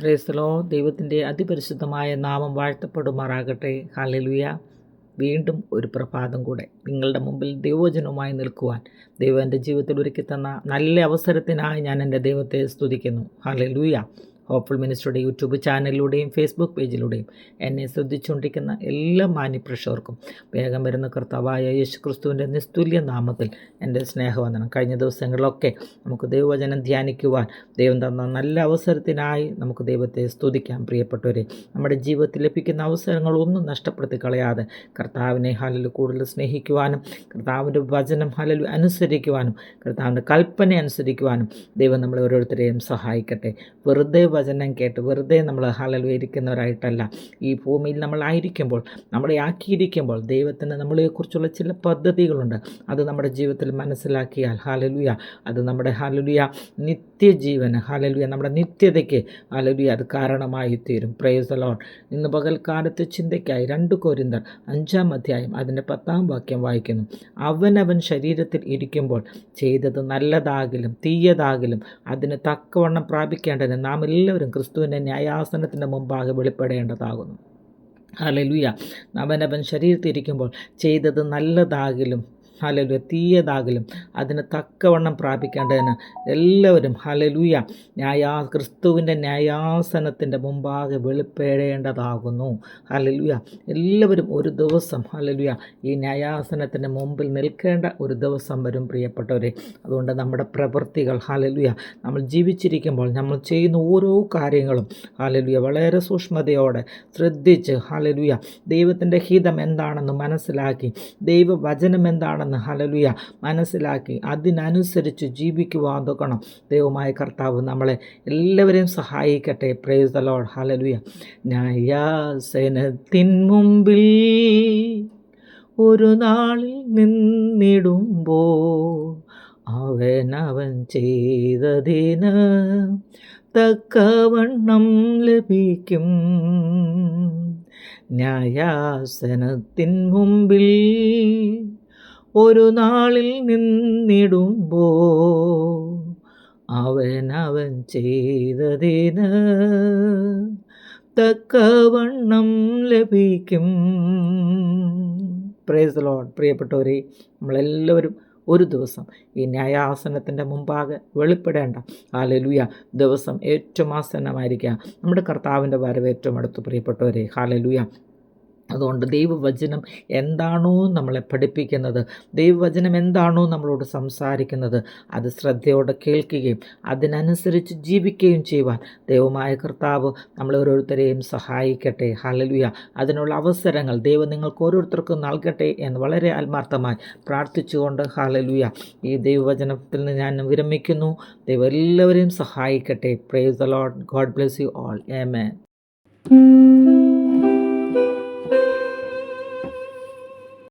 ക്രൈസ്തലോ ദൈവത്തിന്റെ അതിപരിശുദ്ധമായ നാമം വാഴ്ത്തപ്പെടുമാറാകട്ടെ. ഹാലലുയ വീണ്ടും ഒരു പ്രഭാതം കൂടെ. നിങ്ങളുടെ മുമ്പിൽ ദൈവജനവുമായി നിൽക്കുവാൻ ദൈവം എന്റെ ജീവിതത്തിൽ ഒരുക്കി തന്ന നല്ല അവസരത്തിനായി ഞാൻ എന്റെ ദൈവത്തെ സ്തുതിക്കുന്നു. ഹാലലുയ ഹോപ്പ്ഫുൾ മിനിസ്റ്ററുടെ യൂട്യൂബ് ചാനലിലൂടെയും ഫേസ്ബുക്ക് പേജിലൂടെയും എന്നെ ശ്രദ്ധിച്ചുകൊണ്ടിരിക്കുന്ന എല്ലാ മാന്യപ്രഷർക്കും വേഗം വരുന്ന കർത്താവായ യേശു ക്രിസ്തുവിന്റെ നിസ്തുല്യ നാമത്തിൽ എന്റെ സ്നേഹവന്ദനം. കഴിഞ്ഞ ദിവസങ്ങളിലൊക്കെ നമുക്ക് ദൈവവചനം ധ്യാനിക്കുവാൻ ദൈവം തന്ന നല്ല അവസരത്തിനായി നമുക്ക് ദൈവത്തെ സ്തുതിക്കാം. പ്രിയപ്പെട്ടവരെ നമ്മുടെ ജീവിതത്തിൽ ലഭിക്കുന്ന അവസരങ്ങളൊന്നും നഷ്ടപ്പെടുത്തി കളയാതെ കർത്താവിനെ ഹലൽ കൂടുതൽ സ്നേഹിക്കുവാനും കർത്താവിന്റെ വചനം ഹലൽ അനുസരിക്കുവാനും കർത്താവിന്റെ കൽപ്പന അനുസരിക്കുവാനും ദൈവം നമ്മളെ ഓരോരുത്തരെയും സഹായിക്കട്ടെ. വെറുതെ വചനം കേട്ട് വെറുതെ നമ്മൾ ഇരിക്കുന്നവരായിട്ടല്ല. ഈ ഭൂമിയിൽ നമ്മളായിരിക്കുമ്പോൾ നമ്മളെ ആക്കിയിരിക്കുമ്പോൾ ദൈവത്തിന് നമ്മളെക്കുറിച്ചുള്ള ചില പദ്ധതികളുണ്ട്. അത് നമ്മുടെ ജീവിതത്തിൽ മനസ്സിലാക്കിയാൽ ഹാലലുയ അത് നമ്മുടെ ഹാലലുയ നിത്യജീവന് ഹാലലുയ നമ്മുടെ നിത്യതയ്ക്ക് ഹാലലുയ അത് കാരണമായി തീരും പ്രേസ് ലോൺ ഇന്ന് പകൽക്കാലത്ത് ചിന്തയ്ക്കായി രണ്ട് കോരിന്തർ അഞ്ചാം അധ്യായം അതിന്റെ പത്താം വാക്യം വായിക്കുന്നു. അവനവൻ ശരീരത്തിൽ ഇരിക്കുമ്പോൾ ചെയ്തത് നല്ലതാകിലും തീയതാകിലും അതിന് തക്കവണ്ണം പ്രാപിക്കേണ്ടതിന് നാം എല്ലാവരും ക്രിസ്തുവിന്റെ ന്യായാസനത്തിന്റെ മുമ്പാകെ വെളിപ്പെടേണ്ടതാകുന്നു. ഹലലുയ അവനവൻ ശരീരത്തിരിക്കുമ്പോൾ ചെയ്തത് നല്ലതാകിലും ഹലലുയ തീയതാകലും അതിന് തക്കവണ്ണം പ്രാപിക്കേണ്ടതിന് എല്ലാവരും ഹലലുയ ന്യായാ ക്രിസ്തുവിന്റെ ന്യായാസനത്തിന്റെ മുമ്പാകെ വെളിപ്പെടേണ്ടതാകുന്നു. ഹലലുയ എല്ലാവരും ഒരു ദിവസം ഹലലുയ ഈ ന്യായാസനത്തിന്റെ മുമ്പിൽ നിൽക്കേണ്ട ഒരു ദിവസം വരും പ്രിയപ്പെട്ടവരെ. അതുകൊണ്ട് നമ്മുടെ പ്രവൃത്തികൾ ഹലലുയ നമ്മൾ ജീവിച്ചിരിക്കുമ്പോൾ നമ്മൾ ചെയ്യുന്ന ഓരോ കാര്യങ്ങളും ഹലലുയ വളരെ സൂക്ഷ്മതയോടെ ശ്രദ്ധിച്ച് ഹലലുയ ദൈവത്തിന്റെ ഹിതം എന്താണെന്ന് മനസ്സിലാക്കി ദൈവവചനം എന്താണെന്ന് ഹലലുയ മനസ്സിലാക്കി അതിനനുസരിച്ച് ജീവിക്കുവാൻ തുടങ്ങണം ദൈവമായ കർത്താവ് നമ്മളെ എല്ലാവരെയും സഹായിക്കട്ടെ. പ്രേസ് ദ ലോഡ് ഹലലുയ ന്യായാസനത്തിൻ മുമ്പിൽ ഒരു നാളിൽ നിന്നിടുമ്പോൾ അവനവൻ ചെയ്തതിന് തക്കവണ്ണം ലഭിക്കും. ന്യായാസനത്തിൻ മുമ്പിൽ ഒരു നാളിൽ നിന്നിടുമ്പോ അവൻ ചെയ്തതിന് തക്കവണ്ണം ലഭിക്കും. പ്രേസ് പ്രിയപ്പെട്ടവരെ നമ്മളെല്ലാവരും ഒരു ദിവസം ഈ ന്യായാസനത്തിന്റെ മുമ്പാകെ വെളിപ്പെടേണ്ട. ഹാലലുയ ദിവസം ഏറ്റവും ആസന്നമായിരിക്കുക. നമ്മുടെ കർത്താവിന്റെ വരവ് അടുത്ത് പ്രിയപ്പെട്ടവരെ ഹാലലുയ അതുകൊണ്ട് ദൈവവചനം എന്താണോ നമ്മളെ പഠിപ്പിക്കുന്നത് ദൈവവചനം എന്താണോ നമ്മളോട് സംസാരിക്കുന്നത് അത് ശ്രദ്ധയോടെ കേൾക്കുകയും അതിനനുസരിച്ച് ജീവിക്കുകയും ചെയ്യുവാൻ ദൈവമായ കർത്താവ് നമ്മളെ ഓരോരുത്തരെയും സഹായിക്കട്ടെ. ഹലലുയ അതിനുള്ള അവസരങ്ങൾ ദൈവം നിങ്ങൾക്ക് ഓരോരുത്തർക്കും നൽകട്ടെ എന്ന് വളരെ ആത്മാർത്ഥമായി പ്രാർത്ഥിച്ചുകൊണ്ട് ഹലലുയ ഈ ദൈവവചനത്തിൽ നിന്ന് ഞാൻ വിരമിക്കുന്നു. ദൈവം എല്ലാവരെയും സഹായിക്കട്ടെ. Praise the Lord God bless you all a